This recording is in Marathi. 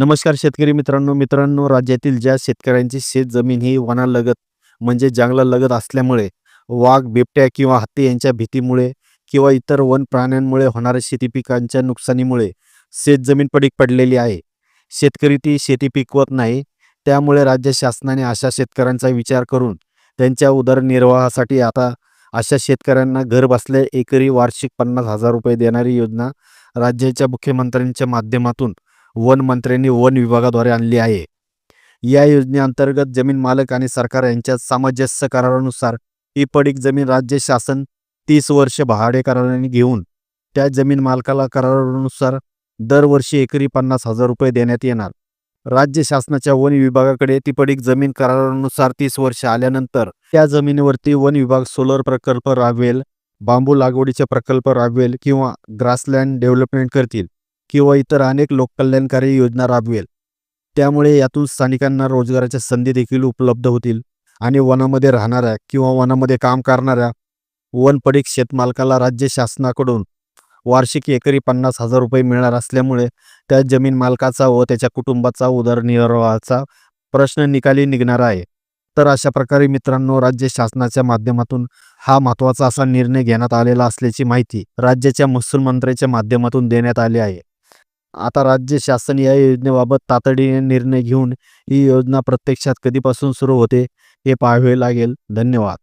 नमस्कार शेतकरी मित्रांनो. मित्रांनो राज्यातील ज्या शेतकऱ्यांची शेत जमीन ही वनालगत म्हणजे जंगलालगत असल्यामुळे वाघ बिबट्या किंवा हत्ती यांच्या भीतीमुळे किंवा इतर वन प्राण्यांमुळे होणाऱ्या शेती पिकांच्या नुकसानीमुळे शेत जमीन पडीक पडलेली आहे. शेतकरी ती शेती पिकवत नाही. त्यामुळे राज्य शासनाने अशा शेतकऱ्यांचा विचार करून त्यांच्या उदरनिर्वाहासाठी आता अशा शेतकऱ्यांना घर बसल्या एकरी वार्षिक पन्नास हजार रुपये देणारी योजना राज्याच्या मुख्यमंत्र्यांच्या माध्यमातून वन मंत्र्यांनी वन विभागाद्वारे आणली आहे. या योजनेअंतर्गत जमीन मालक आणि सरकार यांच्यात सामंजस्य करारानुसार ही पडीक जमीन राज्य शासन तीस वर्ष भाडे कराराने घेऊन त्या जमीन मालकाला करारानुसार दरवर्षी एकरी पन्नास हजार रुपये देण्यात येणार. राज्य शासनाच्या वन विभागाकडे ती पडीक जमीन करारानुसार तीस वर्ष आल्यानंतर त्या जमिनीवरती वन विभाग सोलर प्रकल्प राबवेल बांबू लागवडीचे प्रकल्प राबवेल किंवा ग्रासलँड डेव्हलपमेंट करतील. किंवा इतर अनेक लोककल्याणकारी योजना राबवेल. त्यामुळे यातून स्थानिकांना रोजगाराच्या संधी देखील उपलब्ध होतील आणि वनामध्ये राहणाऱ्या किंवा वनामध्ये काम करणाऱ्या वनपडीक शेतमालकाला राज्य शासनाकडून वार्षिक एकरी पन्नास हजार रुपये मिळणार असल्यामुळे त्या जमीन मालकाचा व त्याच्या कुटुंबाचा उदरनिर्वाहाचा प्रश्न निकाली निघणार आहे. तर अशा प्रकारे मित्रांनो राज्य शासनाच्या माध्यमातून हा महत्त्वाचा असा निर्णय घेण्यात आलेला असल्याची माहिती राज्याच्या महसूल मंत्र्याच्या माध्यमातून देण्यात आली आहे. आता राज्य शासन या योजनेबाबत तातडीने निर्णय घेऊन ही योजना प्रत्यक्षात कधीपासून सुरू होते हे पाहावे लागेल. धन्यवाद.